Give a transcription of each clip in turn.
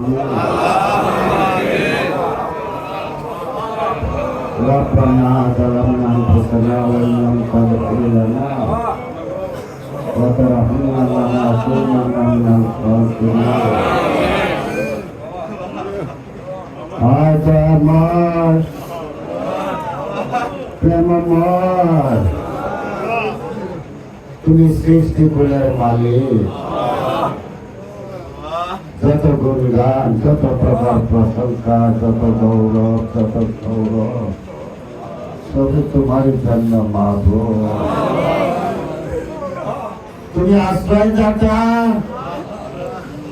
ربنا ظلمنا انفسنا وان لم تغفر لنا وترحمنا لنكونن من الخاسرين আজ আমার প্রেমময় তুমি সৃষ্টি ফুলের মালিক যত গুণগান যত প্রকার প্রশংসা যত গৌরব যত সৌরভ সবই তোমার জন্য মাধ তুমি আশ্রয় দাতা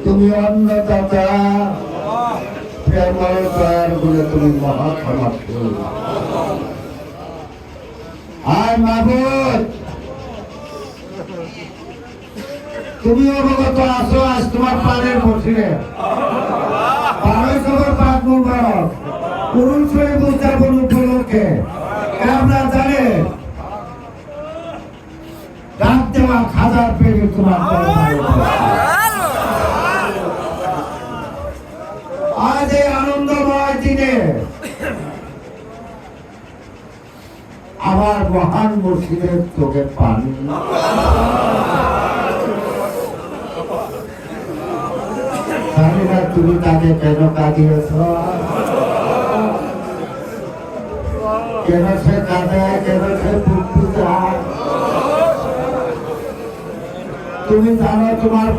তুমি অন্নদাতা প্রেময় দয়ারগুলো তুমি মহাক্ষমাশীল আয় মাহবুদ তুমি অবগত আছো শরীফ উদযাপন উপলক্ষে জানে ডাক দেওয়া খাজার পেরে তোমার আজ এই আনন্দময় দিনে আমার মহান মুর্শিদের চোখে পানি। তুমি তাকে কেন কাঁদিয়েছ। কেন সে কাঁদে কেন সে যায় তুমি জানো তোমার